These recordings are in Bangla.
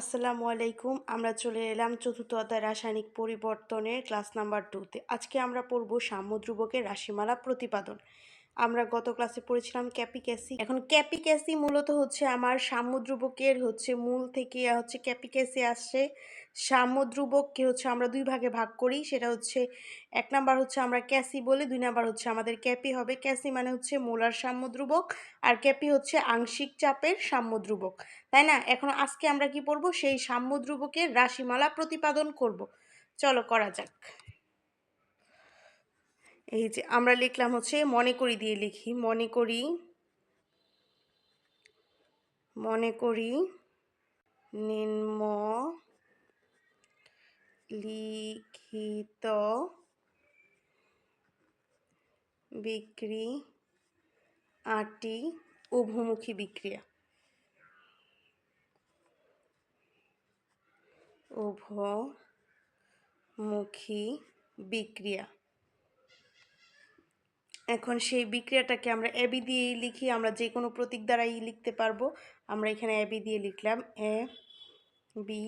আসসালামু আলাইকুম, আমরা চলে এলাম চতুর্থ অধ্যায় রাসায়নিক পরিবর্তনের ক্লাস নাম্বার টুতে আজকে আমরা পড়ব সাম্য ধ্রুবকের রাশিমালা প্রতিপাদন। আমরা গত ক্লাসে পড়েছিলাম ক্যাপিক্যাসি এখন ক্যাপিক্যাসি মূলত হচ্ছে আমার সামুদ্রুবকের হচ্ছে মূল থেকে হচ্ছে ক্যাপিক্যাসি আসছে সামুদ্রুবককে হচ্ছে আমরা দুই ভাগে ভাগ করি। সেটা হচ্ছে এক নাম্বার হচ্ছে আমরা ক্যাসি বলে, দুই নাম্বার হচ্ছে আমাদের ক্যাপি হবে। ক্যাসি মানে হচ্ছে মোলার সামুদ্রুবক আর ক্যাপি হচ্ছে আংশিক চাপের সাম্যদ্রুবক। তাই না? এখন আজকে আমরা কি পড়ব? সেই সাম্যদ্রুবকের রাশিমালা প্রতিপাদন করব। চলো করা যাক। এই যে আমরা লিখলাম হচ্ছে মনে করি দিয়ে লিখি। মনে করি মনে করি নিম্ন লিখিত বিক্রি আটি উভমুখী বিক্রিয়া। উভমুখী বিক্রিয়া। এখন সেই বিক্রিয়াটাকে আমরা এবি দিয়েই লিখি, আমরা যে কোনো প্রতীক দ্বারাই লিখতে পারব। আমরা এখানে এবি দিয়ে লিখলাম, এ, বি,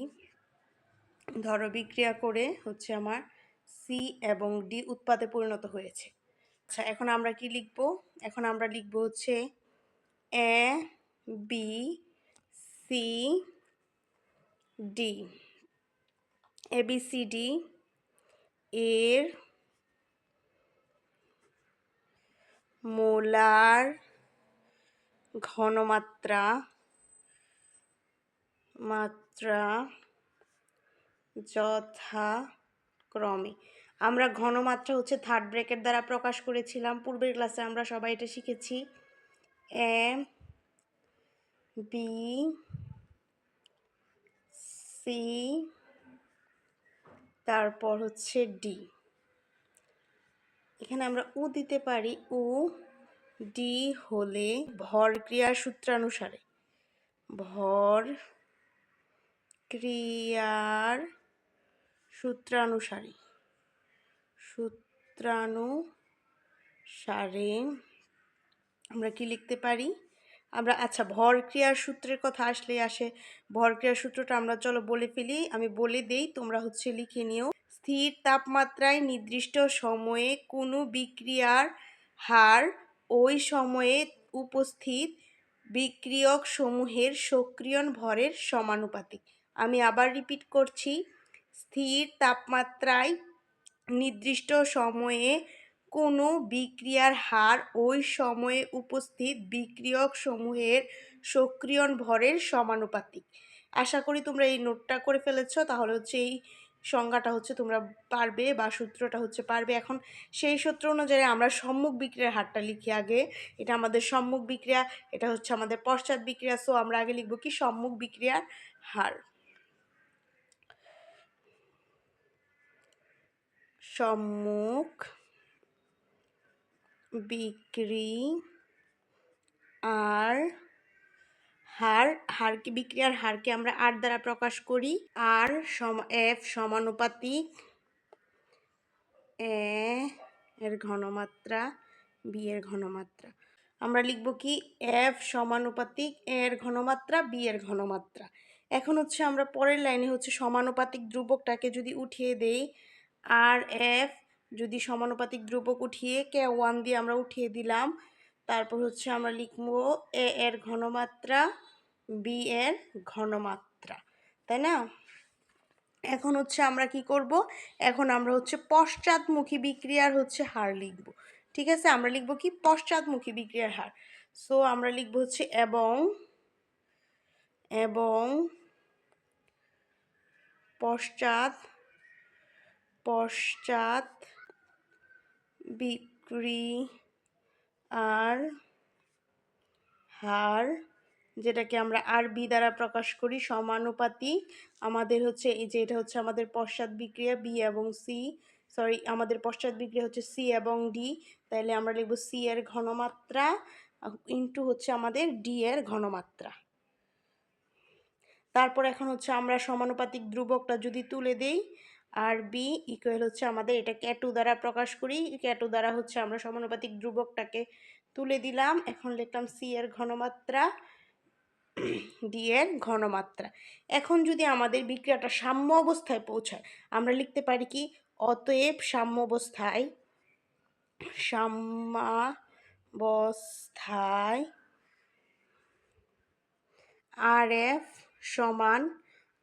ধরো বিক্রিয়া করে হচ্ছে আমার সি এবং ডি উৎপাদে পরিণত হয়েছে। আচ্ছা এখন আমরা কি লিখব? এখন আমরা লিখব হচ্ছে A, B, C, D. A, B, C, D এর মোলার ঘনমাত্রা, মাত্রা যথাক্রমে। আমরা ঘনমাত্রা হচ্ছে থার্ড ব্রেকের দ্বারা প্রকাশ করেছিলাম। পূর্বের ক্লাসে আমরা সবাই এটা শিখেছি। এম বি সি তারপর হচ্ছে ডি এখানে আমরা উ দিতে পারি, উ ডি হলে ভর ক্রিয়ার সূত্রানুসারে। ভর ক্রিয়ার সূত্রানুসারে। সূত্রানুসারে আমরা কি লিখতে পারি? আমরা আচ্ছা ভর ক্রিয়ার সূত্রের কথা আসলে আসে। ভর ক্রিয়ার সূত্রটা আমরা, চলো বলে ফেলি। আমি বলে দেই, তোমরা হচ্ছে লিখে নিও। স্থির তাপমাত্রায় নির্দিষ্ট সময়ে কোনো বিক্রিয়ার হার ওই সময়ে উপস্থিত বিক্রিয়ক সমূহের সক্রিয়ণ ভরের সমানুপাতিক। আমি আবার রিপিট করছি, স্থির তাপমাত্রায় নির্দিষ্ট সময়ে কোনো বিক্রিয়ার হার ওই সময়ে উপস্থিত বিক্রিয়ক সমূহের সক্রিয়ণ ভরের সমানুপাতিক। আশা করি তোমরা এই নোটটা করে ফেলেছ, তাহলে হচ্ছে এই সংজ্ঞাটা হচ্ছে তোমরা পারবে বা সূত্রটা হচ্ছে পারবে। এখন সেই সূত্র অনুযায়ী আমরা সম্মুখ বিক্রিয়ার হারটা লিখি আগে। এটা আমাদের সম্মুখ বিক্রিয়া, এটা হচ্ছে আমাদের পশ্চাৎ বিক্রিয়া সো আমরা আগে লিখব কি? সম্মুখ বিক্রিয়ার হার। সম্মুখ বিক্রি আর হার, হারকে, বিক্রিয়ার হারকে আমরা আর দ্বারা প্রকাশ করি। আর সম, এফ সমানুপাতিক এ এর ঘনমাত্রা, বি এর ঘনমাত্রা। আমরা লিখব কি? এফ সমানুপাতিক এর ঘনমাত্রা, বি এর ঘনমাত্রা। এখন হচ্ছে আমরা পরের লাইনে হচ্ছে সমানুপাতিক ধ্রুবকটাকে যদি উঠিয়ে দেই, আর এফ যদি সমানুপাতিক ধ্রুবক উঠিয়ে কে ওয়ান দিয়ে আমরা উঠিয়ে দিলাম তারপর হচ্ছে আমরা লিখব এ এর ঘনমাত্রা, বি এর ঘনমাত্রা, তাই না? এখন হচ্ছে আমরা কি করব? এখন আমরা হচ্ছে পশ্চাৎমুখী বিক্রিয়ার হচ্ছে হার লিখব, ঠিক আছে? আমরা লিখব কি? পশ্চাৎমুখী বিক্রিয়ার হার। সো আমরা লিখব হচ্ছে এবং এবং পশ্চাৎ পশ্চাৎ বিক্রি আর হার, যেটাকে আমরা আর বি দ্বারা প্রকাশ করি, সমানুপাতিক। আমাদের হচ্ছে এই যে এটা হচ্ছে আমাদের পশ্চাৎ বিক্রিয়া বি এবং সি সরি আমাদের পশ্চাৎ বিক্রিয়া হচ্ছে সি এবং ডি। তাইলে আমরা লিখব সি এর ঘনমাত্রা ইন্টু হচ্ছে আমাদের ডি এর ঘনমাত্রা। তারপর এখন হচ্ছে আমরা সমানুপাতিক ধ্রুবকটা যদি তুলে দেই আর বি ইকুয়াল হচ্ছে আমাদের এটা ক্যাটু দ্বারা প্রকাশ করি। ক্যাটু দ্বারা হচ্ছে আমরা সমানুপাতিক ধ্রুবকটাকে তুলে দিলাম। এখন লিখলাম সি এর ঘনমাত্রা ডি এর ঘনমাত্রা। এখন যদি আমাদের বিক্রিয়াটা সাম্য অবস্থায় পৌঁছায়, আমরা লিখতে পারি কি? অতএব সাম্য অবস্থায়, সাম্যাবস্থায় আর এফ সমান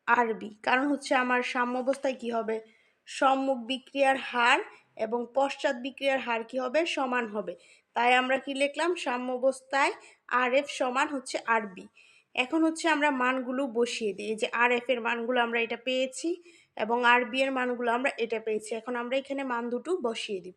আরবি। কারণ হচ্ছে আমার সাম্য অবস্থায় কী হবে? সম্মুখ বিক্রিয়ার হার এবং পশ্চাৎ বিক্রিয়ার হার কি হবে? সমান হবে। তাই আমরা কি লিখলাম? সাম্য অবস্থায় আর এফ সমান হচ্ছে আরবি। এখন হচ্ছে আমরা মানগুলো বসিয়ে দিই। এই যে আর এফ এর মানগুলো আমরা এটা পেয়েছি এবং আর বি এর মানগুলো আমরা এটা পেয়েছি। এখন আমরা এখানে মান দুটো বসিয়ে দিব।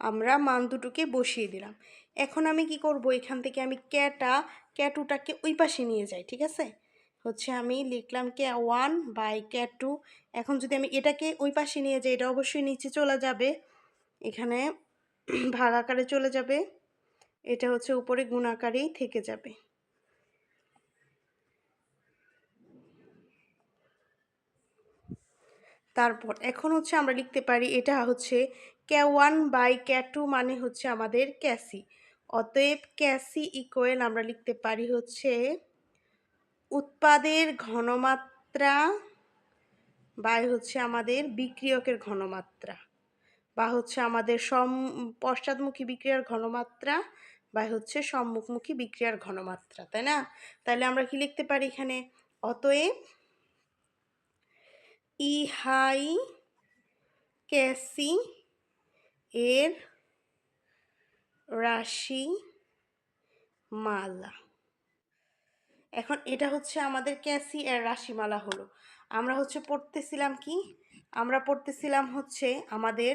আমরা মান দুটোকে বসিয়ে দিলাম। এখন আমি কি করব? এখান থেকে আমি ক্যাটা, ক্যাটুটাকে ওই পাশে নিয়ে যাই, ঠিক আছে? হচ্ছে আমি লিখলাম K one by K two. এখন যদি আমি এটাকে ওই পাশে নিয়ে যাই, এটা অবশ্যই নিচে চলে যাবে। এখানে ভাগ আকারে চলে যাবে। এটা হচ্ছে উপরে গুণাকারেই থেকে যাবে। তারপর, এখন হচ্ছে আমরা লিখতে পারি এটা হচ্ছে ক্যা ওয়ান বাই ক্যা টু মানে হচ্ছে আমাদের ক্যাসি। অতএব ক্যাসি ইকুয়েল আমরা লিখতে পারি হচ্ছে উৎপাদের ঘনমাত্রা বাই হচ্ছে আমাদের বিক্রিয়কের ঘনমাত্রা বা হচ্ছে আমাদের সম পশ্চাৎমুখী বিক্রিয়ার ঘনমাত্রা বা হচ্ছে সম্মুখমুখী বিক্রিয়ার ঘনমাত্রা, তাই না? তাহলে আমরা কি লিখতে পারি এখানে? অতএব ইহাই ক্যাসি এর রাশি মালা এখন এটা হচ্ছে আমাদের ক্যাসি এর রাশিমালা হলো। আমরা হচ্ছে পড়তেছিলাম কি? আমরা পড়তেছিলাম হচ্ছে আমাদের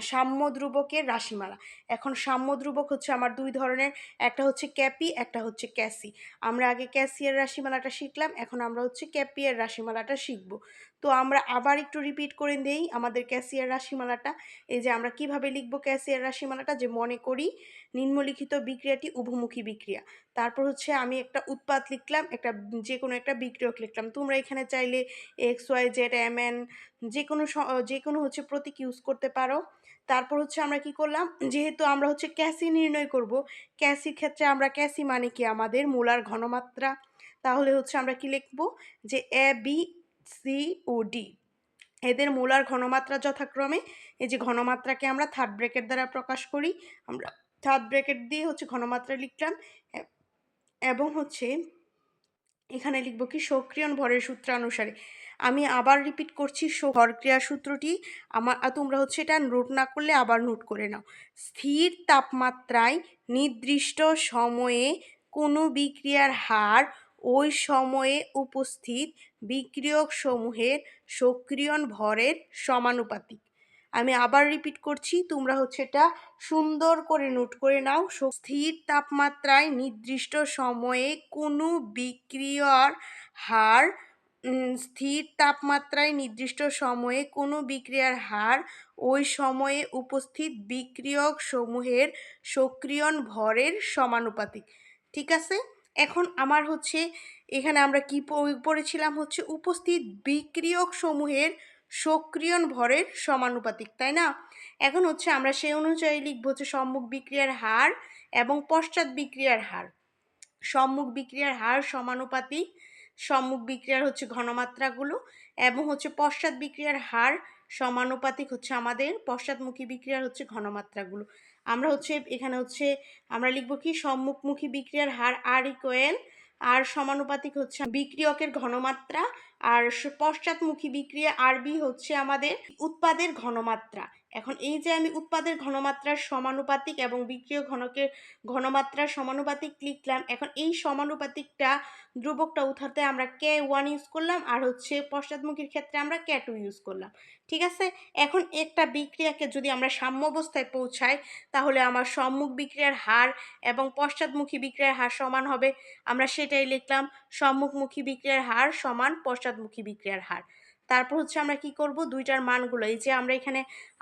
সাম্য ধ্রুবকের রাশিমালা। এখন সাম্য ধ্রুবক হচ্ছে আমার দুই ধরনের, একটা হচ্ছে ক্যাপি, একটা হচ্ছে ক্যাসি। আমরা আগে ক্যাসিয়ার রাশিমালাটা শিখলাম, এখন আমরা হচ্ছে ক্যাপিয়ার রাশিমালাটা শিখব। তো আমরা আবার একটু রিপিট করে দেই আমাদের ক্যাসিয়ার রাশিমালাটা। এই যে আমরা কীভাবে লিখব ক্যাসিয়ার রাশিমালাটা? যে মনে করি নিম্নলিখিত বিক্রিয়াটি উভমুখী বিক্রিয়া। তারপর হচ্ছে আমি একটা উৎপাদ লিখলাম, একটা যে কোনো একটা বিক্রিয়ক লিখলাম। তোমরা এখানে চাইলে X, Y, Z, M, N যে কোনো যে কোনো হচ্ছে প্রতীক ইউজ করতে পারো। তারপর হচ্ছে আমরা কি করলাম, যেহেতু আমরা হচ্ছে ক্যাসি নির্ণয় করব, ক্যাসির ক্ষেত্রে আমরা ক্যাসি মানে কি? আমাদের মূলার ঘনমাত্রা। তাহলে হচ্ছে আমরা কি লিখব? যে এ, বি, সি ও ডি। এদের মূলার ঘনমাত্রা যথাক্রমে, এই যে ঘনমাত্রাকে আমরা থার্ড ব্রেকেট দ্বারা প্রকাশ করি, আমরা থার্ড ব্রেকেট দিয়ে হচ্ছে ঘনমাত্রা লিখলাম। এবং হচ্ছে এখানে লিখব কি সক্রিয়ণ ভরের সূত্রানুসারে। আমি আবার রিপিট করছি ভরক্রিয়া সূত্রটি আমার তোমরা হচ্ছে এটা নোট না করলে আবার নোট করে নাও। স্থির তাপমাত্রায় নির্দিষ্ট সময়ে কোনো বিক্রিয়ার হার ওই সময়ে উপস্থিত বিক্রিয়ক সমূহের সক্রিয়ণ ভরের সমানুপাতিক। আমি আবার রিপিট করছি, তোমরা হচ্ছে এটা সুন্দর করে নোট করে নাও। স্থির তাপমাত্রায় নির্দিষ্ট সময়ে কোনো বিক্রিয়ার হার স্থির তাপমাত্রায় নির্দিষ্ট সময়ে কোনো বিক্রিয়ার হার, ওই সময়ে উপস্থিত বিক্রিয়ক সমূহের সক্রিয়ণ ভরের সমানুপাতিক। ঠিক আছে? এখন আমার হচ্ছে, এখানে আমরা কি পড়েছিলাম হচ্ছে উপস্থিত বিক্রিয়ক সমূহের সক্রিয়ণ ভরের সমানুপাতিক, তাই না? এখন হচ্ছে আমরা সেই অনুযায়ী লিখব হচ্ছে সম্মুখ বিক্রিয়ার হার এবং পশ্চাৎ বিক্রিয়ার হার। সম্মুখ বিক্রিয়ার হার সমানুপাতিক, সম্মুখ বিক্রিয়ার হচ্ছে ঘনমাত্রাগুলো এবং হচ্ছে পশ্চাৎ বিক্রিয়ার হার সমানুপাতিক হচ্ছে আমাদের পশ্চাৎমুখী বিক্রিয়ার হচ্ছে ঘনমাত্রাগুলো। আমরা হচ্ছে এখানে হচ্ছে আমরা লিখব কি? সম্মুখমুখী বিক্রিয়ার হার আর ইকোয়েল আর সমানুপাতিক হচ্ছে বিক্রিয়কের ঘনমাত্রা আর পশ্চাৎমুখী বিক্রিয়া আরবি হচ্ছে আমাদের উৎপাদের ঘনমাত্রা। এখন এই যে আমি উৎপাদের ঘনমাত্রার সমানুপাতিক এবং বিক্রিয় ঘনকের ঘনমাত্রার সমানুপাতিক লিখলাম, এখন এই সমানুপাতিকটা ধ্রুবকটা উঠাতে আমরা কে ওয়ান ইউজ করলাম আর হচ্ছে পশ্চাৎমুখীর ক্ষেত্রে আমরা কে টু ইউজ করলাম। ঠিক আছে? এখন একটা বিক্রিয়াকে যদি আমরা সাম্য অবস্থায় পৌঁছাই, তাহলে আমার সম্মুখ বিক্রিয়ার হার এবং পশ্চাৎমুখী বিক্রিয়ার হার সমান হবে। আমরা সেটাই লিখলাম, সম্মুখমুখী বিক্রিয়ার হার সমান পশ্চাৎমুখী বিক্রিয়ার হার। তারপর হচ্ছে আমরা কি করব? দুইটার মানগুলো, এই যে আমরা এখানে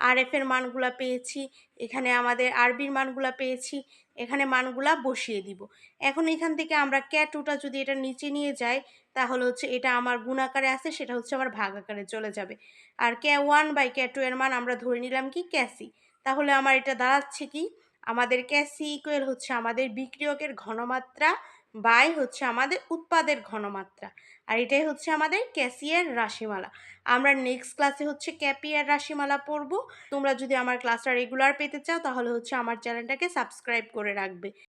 আর এর মানগুলো পেয়েছি, এখানে আমাদের আরবির মানগুলো পেয়েছি, এখানে মানগুলা বসিয়ে দিব। এখন এখান থেকে আমরা ক্যাটুটা যদি এটা নিচে নিয়ে যাই, তাহলে হচ্ছে এটা আমার গুণাকারে আছে, সেটা হচ্ছে আমার ভাগ আকারে চলে যাবে। আর K one by K two এর মান আমরা ধরে নিলাম কি? ক্যাসি তাহলে আমার এটা দাঁড়াচ্ছে কি? আমাদের ক্যাসি ইকুয়াল হচ্ছে আমাদের বিক্রিয়কের ঘনমাত্রা বাই হচ্ছে আমাদের উৎপাদের ঘনমাত্রা। আর এটাই হচ্ছে আমাদের ক্যাসিয়ার রাশিমালা। আমরা নেক্সট ক্লাসে হচ্ছে ক্যাপিয়ার রাশিমালা পড়ব। তোমরা যদি আমার ক্লাসটা রেগুলার পেতে চাও, তাহলে হচ্ছে আমার চ্যানেলটাকে সাবস্ক্রাইব করে রাখবে।